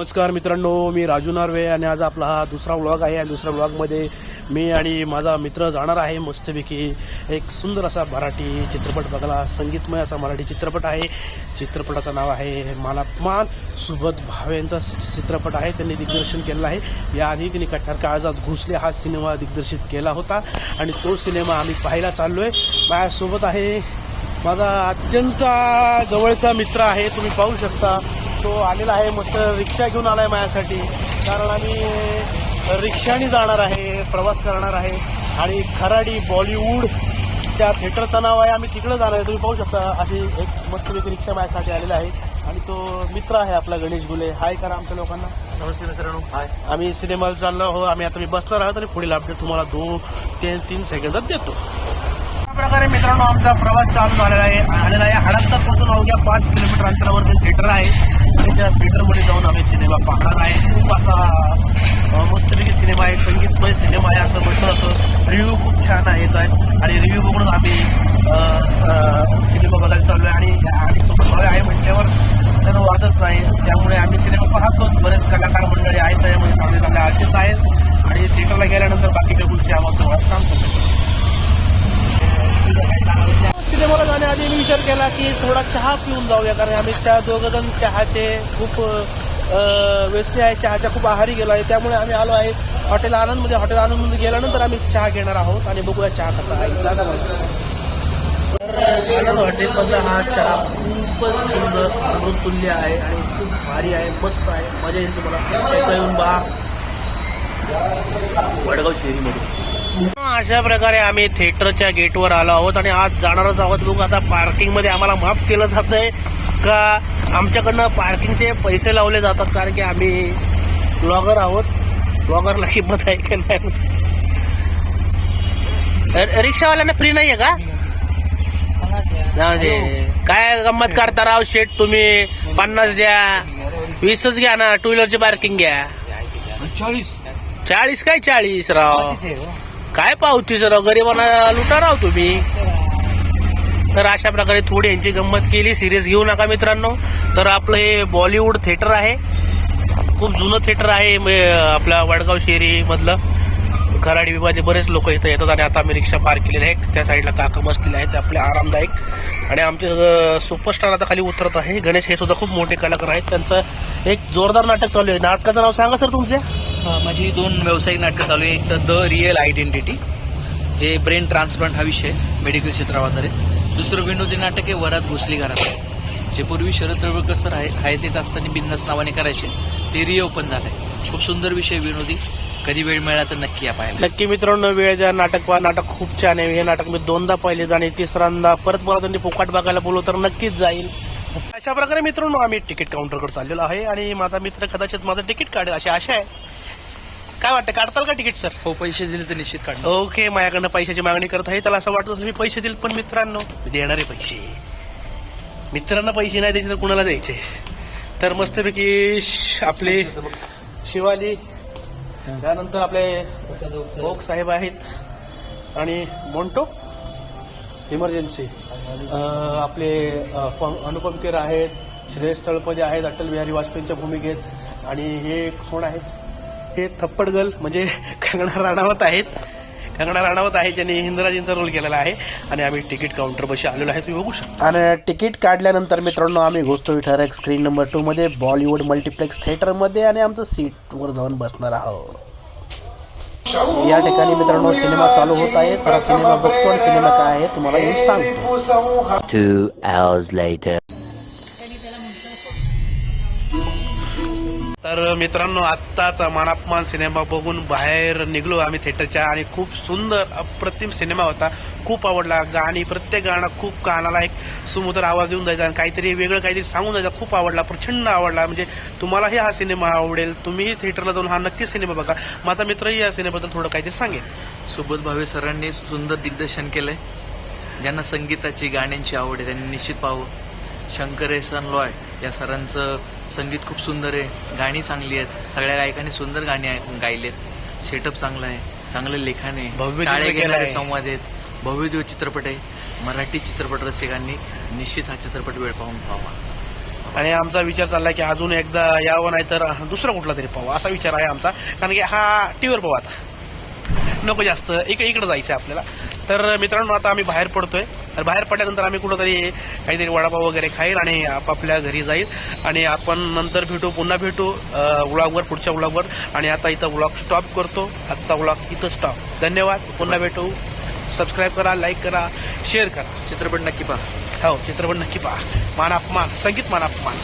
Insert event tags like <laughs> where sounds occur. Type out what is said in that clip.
नमस्कार मित्रांनो मी राजू नार्वे आणि आज आपला हा दुसरा व्लॉग आहे. आणि दुसऱ्या व्लॉगमध्ये मी आणि माझा मित्र जाणार आहे मस्तपैकी एक सुंदर असा मराठी चित्रपट बघायला संगीतमय असा मराठी चित्रपट आहे. चित्रपटाचं नाव आहे मानापमान सुबत भावेंचा यांचा चित्रपट आहे. त्यांनी दिग्दर्शन केलेलं आहे. याआधी त्यांनी कट्टार काळजात घुसले. हा सिनेमा दिग्दर्शित केला होता. आणि तो सिनेमा आम्ही पाहायला चाललो आहे माझ्यासोबत आहे माझा अत्यंत जवळचा मित्र आहे. तुम्ही पाहू शकता. तो आलेला आहे मस्त रिक्षा घेऊन आलाय माझ्यासाठी. कारण आम्ही रिक्षाने जाणार आहे प्रवास करणार आहे. आणि खराडी बॉलिवूड त्या थिएटरचं नाव आहे आम्ही तिकडं जाणार आहे. तुम्ही पाहू शकता अशी एक मस्तपैकी रिक्षा माझ्यासाठी आलेला आहे. आणि तो मित्र आहे आपला गणेश गुले. हाय करा आमच्या लोकांना. नमस्ते मित्रांनो. हाय. आम्ही सिनेमाला चाललो आहोत. आम्ही आता मी बसणार आहोत आणि पुढील अपडेट तुम्हाला दोन ते तीन सेकंदात देतो. प्रकारे मित्रांनो आमचा प्रवास चालू झालेला आहे. आलेला आहे. हडपसरपासून अवघ्या पाच किलोमीटर अंतरावर थिएटर आहे. आणि त्या थिएटरमध्ये जाऊन आम्ही सिनेमा पाहणार आहे. खूप असा मस्तपैकी सिनेमा आहे. संगीतमय सिनेमा आहे असं म्हटलं जातं. रिव्ह्यू खूप छान येत आहे आणि रिव्ह्यू बघून आम्ही सिनेमा बघायला चाललो आहे आणि आणि सोबत आहे म्हटल्यावर त्यांना वाटत नाही. त्यामुळे आम्ही सिनेमा पाहतो बरेच कलाकार मंडळी आहेत म्हणजे चांगले चांगले आर्टिस्ट आहेत. आणि थिएटरला गेल्यानंतर बाकीच्या गोष्टी आम्हाला तुम्हाला सांगतो सिनेमाला जाण्याआधी मी विचार केला की थोडा चहा पिऊन जाऊया कारण आम्ही चहा दोघं जण चहाचे खूप व्यसनी आहे चहाच्या खूप आहारी गेलो आहे. त्यामुळे आम्ही आलो आहे हॉटेल आनंदमध्ये. हॉटेल आनंदमध्ये गेल्यानंतर आम्ही चहा घेणार आहोत आणि बघूया चहा कसा आहे. आनंद हॉटेलमधला हा चहा खूपच सुंदर अमृतुल्य आहे आणि खूप भारी आहे मस्त आहे. मजा येईल तुम्हाला. येऊन बा वडगाव शेरीमध्ये. अशा प्रकारे आम्ही थिएटरच्या गेटवर आलो आहोत आणि आज जाणारच आहोत. बघू आता पार्किंगमध्ये आम्हाला माफ केलं जात आहे का आमच्याकडनं पार्किंगचे पैसे लावले जातात कारण की आम्ही ब्लॉगर आहोत. ब्लॉगरला किंमत आहे की नाही? रिक्षावाल्यांना फ्री नाहीये का? जाऊ दे. काय गंमत करता राव शेट तुम्ही? पन्नास द्या. वीसच घ्या ना. टू व्हीलरची पार्किंग घ्या. चाळीस. चाळीस काय चाळीस राव? काय पावती जरा गरिबांना लुटा राव तुम्ही? तर अशा प्रकारे थोडी यांची गंमत केली. सिरियस घेऊ नका मित्रांनो. तर आपलं हे बॉलिवूड थिएटर आहे. खूप जुनं थिएटर आहे आपल्या वडगाव शेरी मधलं खराडी विभागाचे बरेच लोक इथं येतात आणि आता आम्ही रिक्षा पार्क केलेले आहेत त्या साईडला काका बसलेले आहेत. ते आपले आरामदायक. आणि आमचे सुपरस्टार आता खाली उतरत आहे. गणेश हे सुद्धा खूप मोठे कलाकार आहेत. त्यांचं एक जोरदार नाटक चालू आहे. नाटकाचं नाव सांगा सर तुमच्या माझी दोन व्यावसायिक नाटकं चालू आहे एक तर द रिअल आयडेंटिटी जे ब्रेन ट्रान्सप्लांट हा विषय मेडिकल क्षेत्रावर आधारित. दुसरं विनोदी नाटक आहे वरात घुसली घरात. जे पूर्वी शरद रवळकर सर आहे आहेत असताना बिंदास नावाने करायचे. ते रिओपन झालंय. खूप सुंदर विषय विनोदी. कधी वेळ मिळाला तर नक्की या पाहायला. नक्की मित्रांनो वेळ द्या. नाटक पहा. नाटक खूप छान आहे. हे नाटक मी दोनदा पाहिले आणि तिसऱ्यांदा परत मला त्यांनी फुकाट बघायला बोललो तर नक्कीच जाईल. अशा प्रकारे मित्रांनो आम्ही तिकीट काउंटरकडे चाललेलो आहे आणि माझा मित्र कदाचित माझं तिकीट काढेल अशी आशा आहे. काय वाटतं काढताल का तिकीट सर हो पैसे दिले तर निश्चित काढणार. ओके माझ्याकडनं पैशाची मागणी करत आहे. त्याला असं वाटतं मी पैसे देईल पण मित्रांनो मी देणारे पैसे. मित्रांना पैसे नाही द्यायचे तर कुणाला द्यायचे? तर मस्तपैकी श- आपले शिवाली त्यानंतर आपले ओक साहेब आहेत. आणि मोंटो इमर्जन्सी. आपले अनुपम केर आहेत श्रेयस तळपदे आहेत अटल बिहारी वाजपेयींच्या भूमिकेत. आणि हे कोण आहेत? हे थप्पडगल म्हणजे <laughs> कंगना राणावत आहेत. कंगना राणावत आहे ज्यांनी हिंदराजींचा रोल केलेला आहे. आणि आम्ही तिकीट काउंटर बशी आलेलो आहे तुम्ही बघू शकता. आणि तिकीट काढल्यानंतर मित्रांनो आम्ही घुसतो ठरक स्क्रीन नंबर टू मध्ये बॉलिवूड मल्टिप्लेक्स थिएटरमध्ये आणि आमचं सीटवर जाऊन बसणार आहोत. या ठिकाणी मित्रांनो सिनेमा चालू होत आहे. थोडा सिनेमा बघतो आणि सिनेमा काय आहे तुम्हाला येऊन सांगतो. तर मित्रांनो आत्ताचा मानापमान सिनेमा बघून बाहेर निघलो आम्ही थिएटरच्या आणि खूप सुंदर अप्रतिम सिनेमा होता. खूप आवडला. गाणी प्रत्येक गाणं खूप कानाला एक सुमधुर आवाज देऊन जायचा आणि काहीतरी वेगळं काहीतरी सांगून जायचा. खूप आवडला प्रचंड आवडला. म्हणजे तुम्हालाही हा सिनेमा आवडेल. तुम्हीही थिएटरला जाऊन हा नक्की सिनेमा बघा. माझा मित्रही या सिनेमाबद्दल थोडं काहीतरी सांगेल. सुबोध भावे सरांनी सुंदर दिग्दर्शन केलंय. ज्यांना संगीताची गाण्यांची आवड आहे त्यांनी निश्चित पाहावं. शंकर एहसान लॉय या सरांचं संगीत खूप सुंदर आहे. गाणी चांगली आहेत. सगळ्या गायकांनी सुंदर गाणी गायलेत. सेटअप चांगला आहे. चांगलं लेखन आहे. भव्य टाळे घेणारे. संवाद आहेत. भव्य दिव्य चित्रपट आहे मराठी चित्रपट रसिकांनी निश्चित हा चित्रपट वेळ पाहून पाहावा. आणि आमचा विचार चालला की अजून एकदा यावं नाही तर दुसरा कुठला तरी पाहू. असा विचार आहे आमचा. कारण की हा टीव्हीवर पाहू आता. नको जास्त. इक इकडे जायचं आपल्याला. तर मित्रांनो आता आम्ही बाहेर पडतोय. तर बाहेर पडल्यानंतर आम्ही कुठंतरी काहीतरी वडापाव वगैरे खाईल आणि आपापल्या घरी जाईल. आणि आपण नंतर भेटू पुन्हा भेटू व्लॉगवर पुढच्या व्लॉगवर आणि आता इथं व्लॉग स्टॉप करतो. आजचा व्लॉग इथं स्टॉप धन्यवाद. पुन्हा भेटू. सबस्क्राईब करा लाईक करा शेअर करा. चित्रपट नक्की पहा. हो चित्रपट नक्की पहा. मान अपमान संगीत मान अपमान